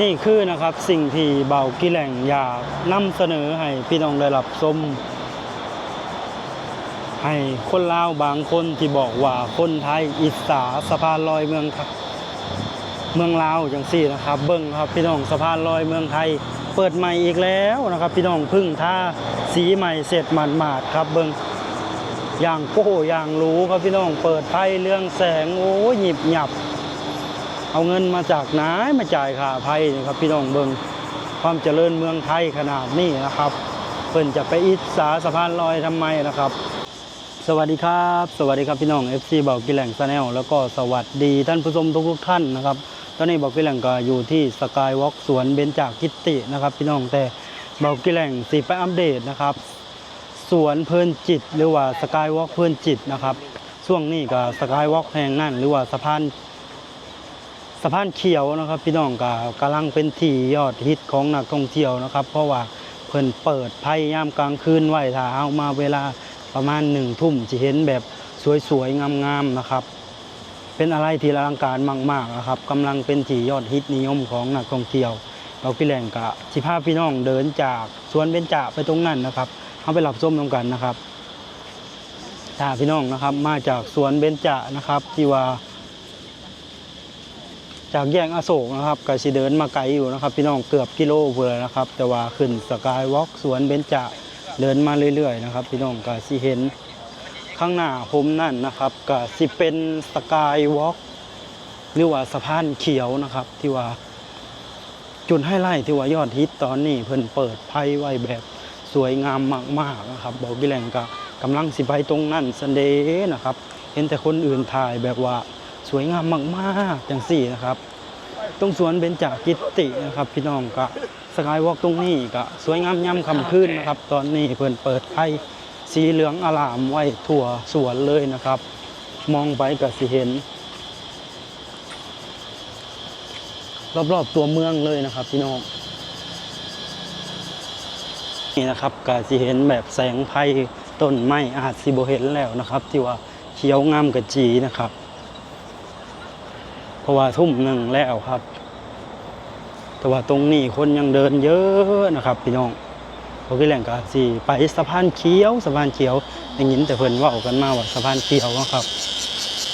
นี่คือนะครับสิ่งที่เบากิแหล่งอยากนำเสนอให้พี่น้องได้รับชมให้คนลาวบางคนที่บอกว่าคนไทยอิสาสะพานลอยเมืองเมืองลาวจังซี่นะครับ เบิ้งครับพี่น้องสะพานลอยเมืองไทย เปิดใหม่อีกแล้วนะครับ พี่น้องพึ่งท่าสีใหม่เสร็จหมาดๆครับเบิ้งอย่างโก้อย่างรู้ครับพี่น้องเปิดไพ่เรื่องแสงโอ้หยิบหยับ เอาเงินมาจากไหนมาจ่ายค่าไพ่นี่ครับ พี่น้องเบิงความเจริญเมืองไทยขนาดนี้นะครับ เพิ่นจะไปอิจฉาสะพานลอยทำไมนะครับ สวัสดีครับ สวัสดีครับพี่น้อง FC เบากิแหล่งซาแนลแล้วก็สวัสดีท่านผู้ชมทุกๆท่านนะครับ ตอนนี้เบากิแหล่งก็อยู่ที่สกายวอล์กสวนเบญจากิตินะครับ พี่น้องแต่เบากิแหล่งสีไปอัปเดตนะครับสวนเพลินจิตหรือว่าสกายวอล์กเพลินจิตนะครับช่วงนี้ก็สกายวอล์กแห่งนั่นหรือว่าสะพาน สะพานเขียวนะครับ พี่น้องก็กำลังเป็นที่ยอดฮิตของนักท่องเที่ยวนะครับ เพราะว่าเพิ่นเปิดไพ่ยามกลางคืนไว้ถ้าเอามาเวลาประมาณหนึ่งทุ่มจะเห็นแบบสวยๆงามๆนะครับ เป็นอะไรที่อลังการมากๆนะครับกำลังเป็นที่ยอดฮิตนิยมของนักท่องเที่ยวเราพี่แหล่งกะสิพาพี่น้องเดินจากสวนเบญจาไปตรงนั้นนะครับเอาไปหลับส้มตรงกันนะครับถ้าพี่น้องนะครับมาจากสวนเบญจานะครับที่ว่า จากแยกอโศกนะครับก็สิเดินมาไกลอยู่นะครับ พี่น้องเกือบกิโลเพื่อนะครับ แต่ว่าขึ้นสกายวอล์กสวนเบญจาเดินมาเรื่อยๆนะครับ พี่น้องก็สิเห็นข้างหน้าผมนั่นนะครับก็สิเป็นสกายวอล์กหรือว่าสะพานเขียวนะครับที่ว่าจุดให้ไล่ที่ว่ายอดฮิตตอนนี้เพิ่นเปิดไพ่ไว้แบบสวยงามมากๆนะครับบอกกิแหลงก็กำลังสิไปตรงนั่นซันเดย์นะครับ เห็นแต่คนอื่นถ่ายแบบว่า สวยงามมากๆอย่างสี่นะครับ ตรงสวนเบญจกิตินะครับ พี่น้องก็สกายวอล์กตรงนี้ก็สวยงามย่ำคำขึ้นนะครับ ตอนนี้เพิ่นเปิดไพ่สีเหลืองอลามไว้ทั่วสวนเลยนะครับ มองไปก็สิเห็น รอบๆตัวเมืองเลยนะครับพี่น้องนี่นะครับก็สิเห็นแบบแสงไพ่ต้นไม้อาจสิบเห็นแล้วนะครับ ที่ว่าเขียวงามกระจีนะครับ เพราะว่าทุ่มหนึ่งแล้วครับ แต่ว่าตรงนี้คนยังเดินเยอะนะครับ พี่น้องเขาก็แหล่งกาสีไปสะพานเขียวสะพานเขียวอย่างนี้แต่เพิ่นว่าออกกันมาว่าสะพานเขียวนะครับ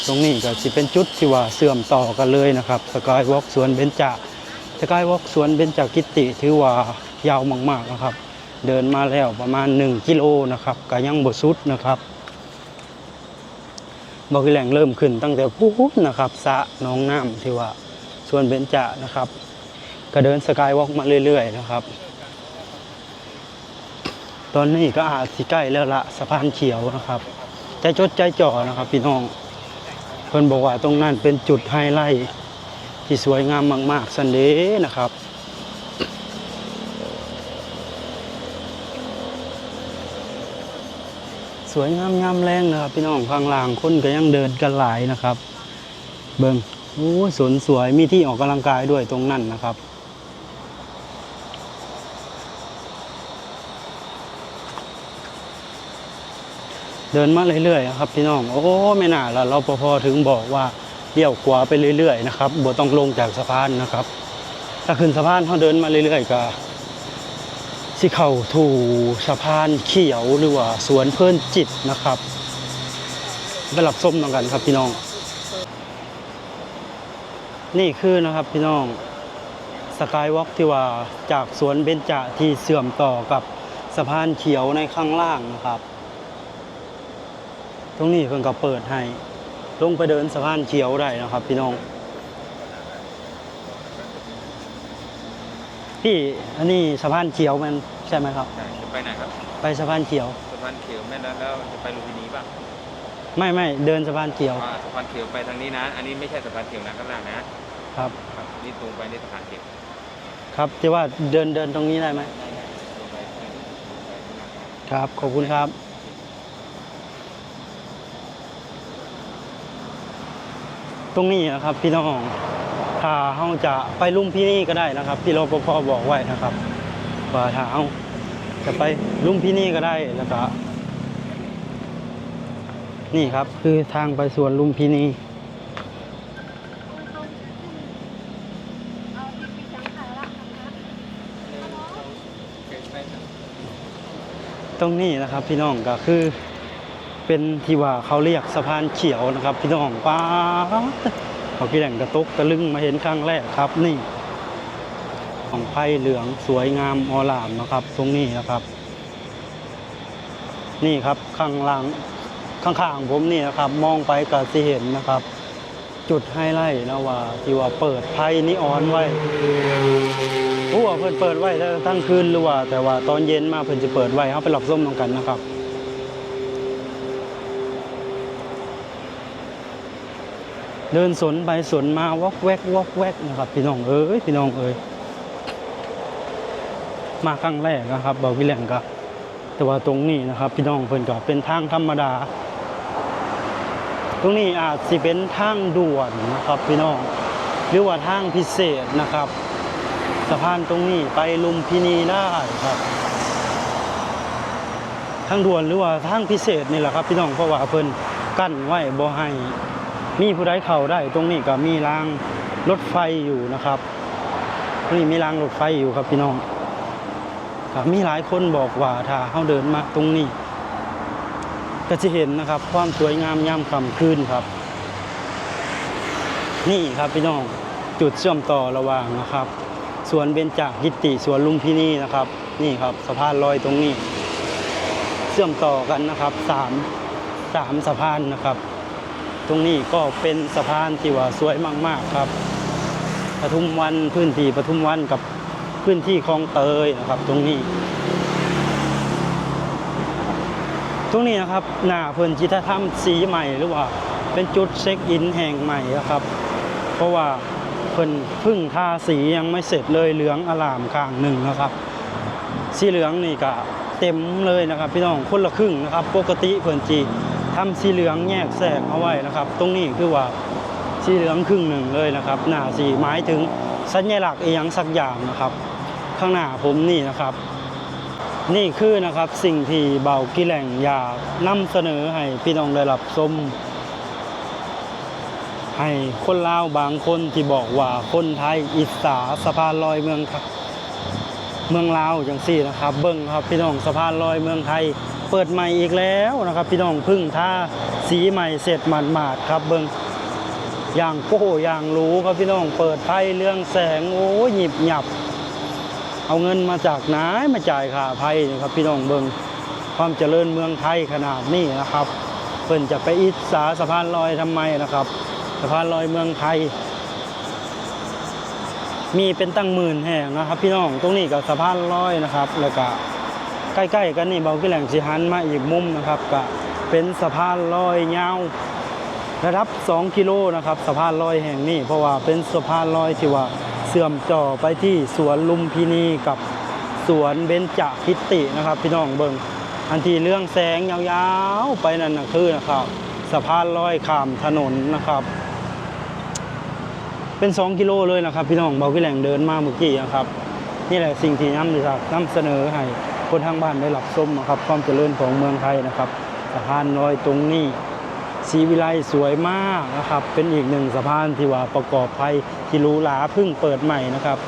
ตรงนี้ก็สิเป็นจุดที่ว่าเสื่อมต่อกันเลยนะครับสกายวอล์กสวนเบญจาสกายวอล์กสวนเบญจกิติถือว่ายาวมากๆนะครับ เดินมาแล้วประมาณ 1 กิโลนะครับก็ยังบ่สุดนะครับ บอกแหล่งเริ่มขึ้นตั้งแต่พูดนะครับสะน้องน้ำที่ว่าส่วนเบญจานะครับ ก็เดินสกายวอล์กมาเรื่อย ๆ นะครับ ตอนนี้ก็อาจสิใกล้แล้วละสะพานเขียวนะครับใจจดใจจ่อนะครับ พี่น้องเพิ่นบอกว่าตรงนั้นเป็นจุดไฮไลท์ที่สวยงามมาก ๆสันเดนะครับ สวยงามยามแรงนะครับ พี่น้องข้างล่างคนก็ยังเดินกันหลายนะครับ เบิงโอ้สวนสวยมีที่ออกกำลังกายด้วยตรงนั้นนะครับเดินมาเรื่อยๆนะครับพี่น้องโอ้ไม่น่าละเราพอถึงบอกว่าเลี้ยวขวาไปเรื่อยๆนะครับบ่ต้องลงจากสะพานนะครับ ถ้าขึ้นสะพานเขาเดินมาเรื่อยๆก็ สิเข้าถูสะพานเขียวหรือว่าสวนเพลินจิตนะครับไปรับส้มนำกันครับพี่น้อง นี่คือนะครับพี่น้องสกายวอล์กที่ว่าจากสวนเบญจที่เสื่อมต่อกับสะพานเขียวในข้างล่างนะครับ ตรงนี้เพิ่นก็เปิดให้ ลงไปเดินสะพานเขียวได้นะครับพี่น้อง พี่อันนี้สะพานเขียวมันใช่ไหมครับใช่จะไปไหนครับไปสะพานเขียว สะพานเขียวแม่แล้วแล้วจะไปลุมพินีป่ะไม่ไม่เดินสะพานเขียวอ่าสะพานเขียวไปทางนี้นะ อันนี้ไม่ใช่สะพานเขียวนะข้างล่างนะครับ ครับนี่ตรงไปนี่สะพานเขียวครับที่ว่าเดินเดินตรงนี้ได้ไหมตรงไปตรงไปครับขอบคุณครับ ตรงนี้นะครับพี่น้อง ถ้าเขาจะไปลุ่มพี่นี่ก็ได้นะครับ ที่รปภบอกไว้นะครับ ว่าถ้าเขาจะไปลุ่มพี่นี่ก็ได้แล้วก็นี่ครับคือทางไปสวนลุ่มพี่นีตรงนี้นะครับพี่น้องก็คือ เป็นที่ว่าเขาเรียกสะพานเขียวนะครับ พี่น้องป้า เขาพี่แหล่งกระตุกตะลึงมาเห็นครั้งแรกครับนี่ ของไผ่เหลืองสวยงามออลามนะครับ ตรงนี้นะครับ นี่ครับข้างหลังข้างๆผมนี่นะครับ มองไปก็สิเห็นนะครับ จุดไฮไลท์นะว่าที่ว่าเปิดไพ่นิออนไว้ผู้ว่าเพิ่นเปิดไว้แล้วตั้งคืนหรือว่า แต่ว่าตอนเย็นมาเพิ่นจะเปิดไว้เฮาไปหลับส้มนำกันนะครับ เดินสนไปสนมาวอกแวกวอกแวกนะครับ พี่น้องเอ้ยพี่น้องเอ้ยมาครั้งแรกนะครับบอกพี่แหลงก็แต่ว่าตรงนี้นะครับ พี่น้องเพิ่นก็เป็นทางธรรมดา ตรงนี้อาจสิเป็นทางด่วนนะครับ พี่น้องหรือว่าทางพิเศษนะครับสะพานตรงนี้ไปลุมพินีได้ครับ ทางด่วนหรือว่าทางพิเศษนี่แหละครับ พี่น้องเพราะว่าเพิ่นกั้นไว้บ่ให้ มีผู้ใดเข้าได้ ตรงนี้ก็มีรางรถไฟอยู่นะครับ นี้มีรางรถไฟอยู่ครับพี่น้องครับมีหลายคนบอกว่าถ้าเฮาเดินมาตรงนี้ ก็จะเห็นนะครับ ความสวยงามยามค่ำคืนครับ นี่ครับพี่น้องจุดเชื่อมต่อระหว่างนะครับสวนเบญจกิติสวนลุมพินีนะครับ นี่ครับสะพานลอยตรงนี้ เชื่อมต่อกันนะครับสามสามสะพานนะครับ ตรงนี้ก็เป็นสะพานที่ว่าสวยมาก ๆ ครับปทุมวันพื้นที่ปทุมวันกับพื้นที่คลองเตยนะครับ ตรงนี้ ตรงนี้นะครับหน้าเพิ่นจิตธรรมสีใหม่หรือว่าเป็นจุดเช็คอินแห่งใหม่นะครับ เพราะว่าเพิ่นพึ่งทาสียังไม่เสร็จเลยเหลืองอลามข้างหนึ่งนะครับ สีเหลืองนี่ก็เต็มเลยนะครับ พี่น้องคนละครึ่งนะครับ ปกติเพิ่นจี ทำสีเหลืองแยกแสกเอาไว้นะครับ ตรงนี้คือว่าสีเหลืองครึ่งหนึ่งเลยนะครับ หน้าสีหมายถึงสัญลักษณ์อียังสักอย่างนะครับ ข้างหน้าผมนี่นะครับ นี่คือนะครับสิ่งที่เบากิแหล่งอยากนำเสนอให้พี่น้องได้รับชมให้คนลาวบางคนที่บอกว่าคนไทยอิสาสะพานลอยเมืองเมืองลาวจังซี่นะครับ เบิ้งครับพี่น้องสะพานลอยเมืองไทย เปิดใหม่อีกแล้วนะครับ พี่น้องพึ่งท่าสีใหม่เสร็จหมาดๆครับเบิ้งอย่างโก้อย่างรู้ครับพี่น้องเปิดไฟเรื่องแสงโอ้ยหยิบหยับ เอาเงินมาจากไหนมาจ่ายค่าไฟนี่ครับพี่น้องเบิงความเจริญเมืองไทยขนาดนี้นะครับเพิ่นจะไปอิจฉาสะพานลอยทำไมนะครับ สะพานลอยเมืองไทย มีเป็นตั้งหมื่นแห่งนะครับ พี่น้องตรงนี้กับสะพานลอยนะครับ แล้วก็ ใกล้ๆกันนี่เบากี่แหลงสิหันมาอีกมุมนะครับก็เป็นสะพานลอยยาวระดับ 2 กิโลนะครับสะพานลอยแห่งนี้ เพราะว่าเป็นสะพานลอยที่ว่าเสื่อมจ่อไปที่สวนลุมพินีกับสวนเบญจคิตินะครับ พี่น้องเบิงอันที่เรื่องแสงยาวๆไปนั่นนะคือนะครับสะพานลอยข้ามถนนนะครับ เป็น 2 กิโลเลยนะครับ พี่น้องเบากี่แหลงเดินมาเมื่อกี้นะครับ นี่แหละสิ่งที่นำดีครับนำเสนอให้ คนทางบ้านได้รับชมนะครับความเจริญของเมืองไทยนะครับสะพานลอยตรงนี้สีวิไลสวยมากนะครับ เป็นอีกหนึ่งสะพานที่ว่าประกอบภัยที่รูหราเพิ่งเปิดใหม่นะครับ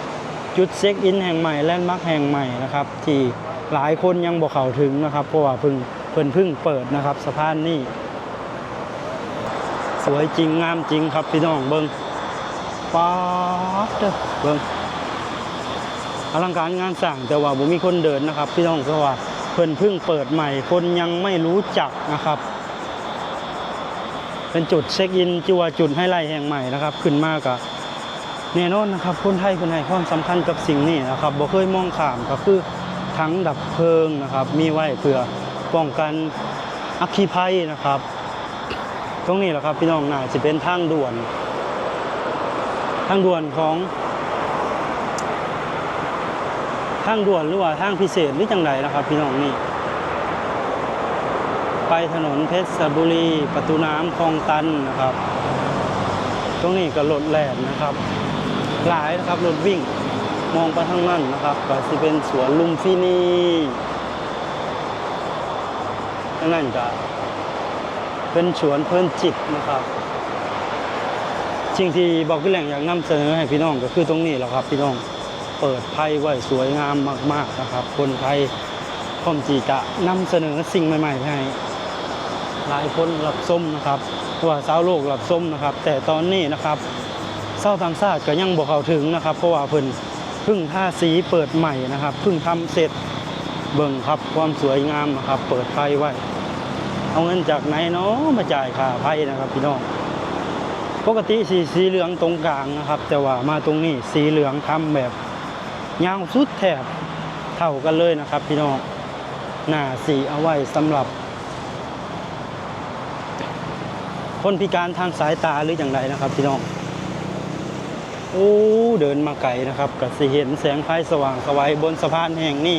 จุดเช็คอินแห่งใหม่แลนด์มาร์คแห่งใหม่นะครับ ที่หลายคนยังบอกเข้าถึงนะครับ เพราะว่าเพิ่งเพิ่นเพิ่งเปิดนะครับสะพานนี้สวยจริงงามจริงครับพี่น้องเบิงป๊าดเบิ่ง อลังการงานสร้างแต่ว่าบ่มีคนเดินนะครับพี่น้องเพราะว่าเพิ่นเพิ่งเปิดใหม่ คนยังไม่รู้จักนะครับ เป็นจุดเช็คอินจิว่าจุดไฮไลท์แห่งใหม่นะครับ ขึ้นมากะแน่นอนนะครับคนไทยคนให้ความสำคัญกับสิ่งนี้นะครับบ่เคยมองข้ามก็คือถังดับเพลิงนะครับ มีไว้เพื่อป้องกันอัคคีภัยนะครับ ตรงนี้แหละครับพี่น้องน่าจะเป็นทางด่วน ทางด่วนของ ทางด่วนหรือว่าทางพิเศษหรือจังไดนะครับ พี่น้องนี่ ไปถนนเพชรบุรี ประตูน้ำคลองตันนะครับ ตรงนี้ก็รถแล่นนะครับ หลายนะครับรถวิ่งมองไปทางนั้นนะครับก็สิเป็นสวนลุมพินีทางนั้นก็เป็นสวนเพลินจิตนะครับสิ่งที่บอกพี่แหล่งอยากนำเสนอให้พี่น้องก็คือตรงนี้แหละครับพี่น้อง เปิดไพ่ไว้สวยงามมาก ๆนะครับ คนไทยคอมจีจะนำเสนอสิ่งใหม่ๆให้หลายคนรับส้มนะครับว่าสาวโลกรับส้มนะครับ แต่ตอนนี้นะครับเศร้าวต่างชาติก็ยังบอกเขาถึงนะครับ เพราะว่าเพิ่นเพิ่งท่าสีเปิดใหม่นะครับเพิ่งทำเสร็จเบิ่งครับความสวยงามนะครับ เปิดไฟไว้ เอาเงินจากไหนเนาะมาจ่ายค่าไฟนะครับพี่น้องปกติสีสีเหลืองตรงกลางนะครับ แต่ว่ามาตรงนี้สีเหลืองทำแบบ ยาวสุดแถบเท่ากันเลยนะครับ พี่น้องหน้าสีเอาไว้สำหรับ คนพิการทางสายตาหรืออย่างไรนะครับ พี่น้องโอ้เดินมาไกลนะครับก็สิเห็นแสงไฟสว่างสวัยบนสะพานแห่งนี้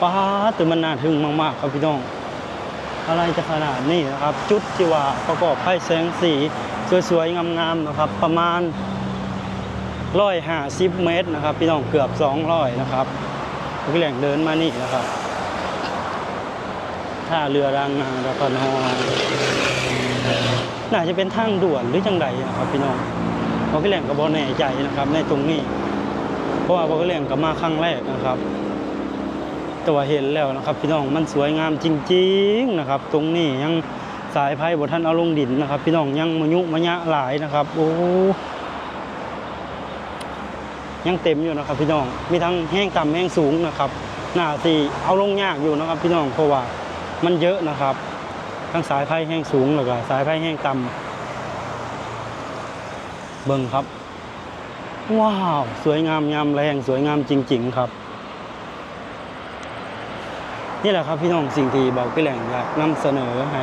ป้าแตื่มันน่าทึ่งมากๆ ครับพี่น้อง อะไรจะขนาดนี้นะครับ จุดที่ว่าประกอบไพ่แสงสีสวยๆงามๆนะครับ ประมาณ ร้อยห้าสิบเมตรนะครับ พี่น้องเกือบสองร้อยนะครับพี่แหล่งเดินมานี่นะครับท่าเรือรางงานรพนน่าจะเป็นทางด่วนหรือจังใดนะครับ พี่น้องเพราะพี่แหล่งกับบอแน่ใจนะครับ ในตรงนี้ เพราะว่าพี่แหล่งกับมาครั้งแรกนะครับแต่ว่าเห็นแล้วนะครับ พี่น้องมันสวยงามจริง ๆนะครับ ตรงนี้ยังสายไพ่บทท่านเอาลงดินนะครับ พี่น้องยังมยุมยะหลายนะครับ โอ้ ยังเต็มอยู่นะครับพี่น้อง มีทั้งแห้งต่ำแห้งสูงนะครับ หน้าสีเอาลงยากอยู่นะครับพี่น้องเพราะว่ามันเยอะนะครับ ทั้งสายไพ่แห้งสูงแล้วก็สายไพ่แห้งต่ำเบิ่งครับ ว้าว สวยงามยามแรงสวยงามจริง ๆ ครับ นี่แหละครับพี่น้องสิ่งที่บอกพี่แหล่งอยากนำเสนอให้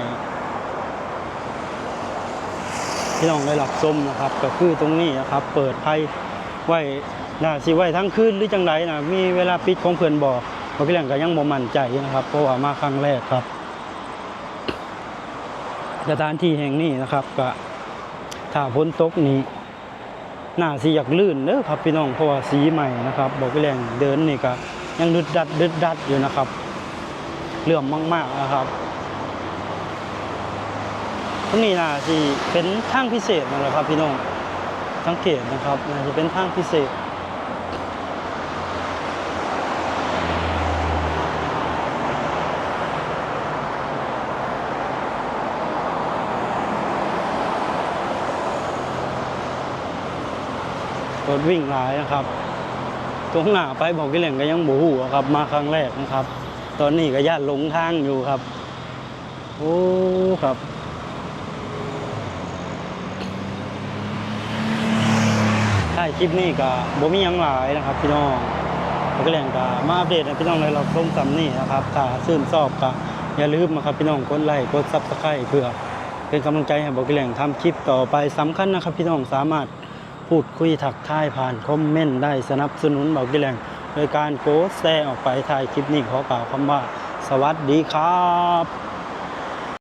พี่น้องได้รับชมนะครับก็คือตรงนี้นะครับ เปิดไพ่ไว้ น่าสิไว้ทั้งคืนหรือจังไรนะมีเวลาปิดของเพื่อนบอกบกพี่แหลงก็ยังบ่มั่นใจนะครับ เพราะว่ามาครั้งแรกครับสถานที่แห่งนี้นะครับก็ถ้าพ้นตกนี้น่าสิอยากลื่นเด้อครับพี่น้องเพราะว่าสีใหม่นะครับ บอกพี่แหลงเดินนี่ก็ยังดึดดัดดึดดัดอยู่นะครับเรื่องมากๆนะครับตรงนี้น่าสิเป็นทางพิเศษนั่นแหละครับพี่น้องสังเกตนะครับน่าจะเป็นทางพิเศษ รถวิ่งหลายนะครับ ตรงหน้าไปบอกกี่เหล่งก็ยังบูหูครับ มาครั้งแรกนะครับ ตอนนี้ก็ญาติหลงทางอยู่ครับ โอ้ครับใช่คลิปนี้ก็บ่มียังหลายนะครับ พี่น้องบอกกี่เหล่งก็มาอัปเดตให้พี่น้องในเราส้มซำนี่นะครับถ้าซื่นชอบก็อย่าลืมนะครับ พี่น้องกดไลค์กดซับสไครต์เพื่อเป็นกำลังใจให้บอกกี่เหล่งทำคลิปต่อไปสำคัญนะครับ พี่น้องสามารถ พูดคุยถักทายผ่านคอมเมนต์ได้สนับสนุนเบากิแรงโดยการโพสต์แชร์ออกไปถ่ายคลิปนี้ขอกล่าวคำว่า สวัสดีครับ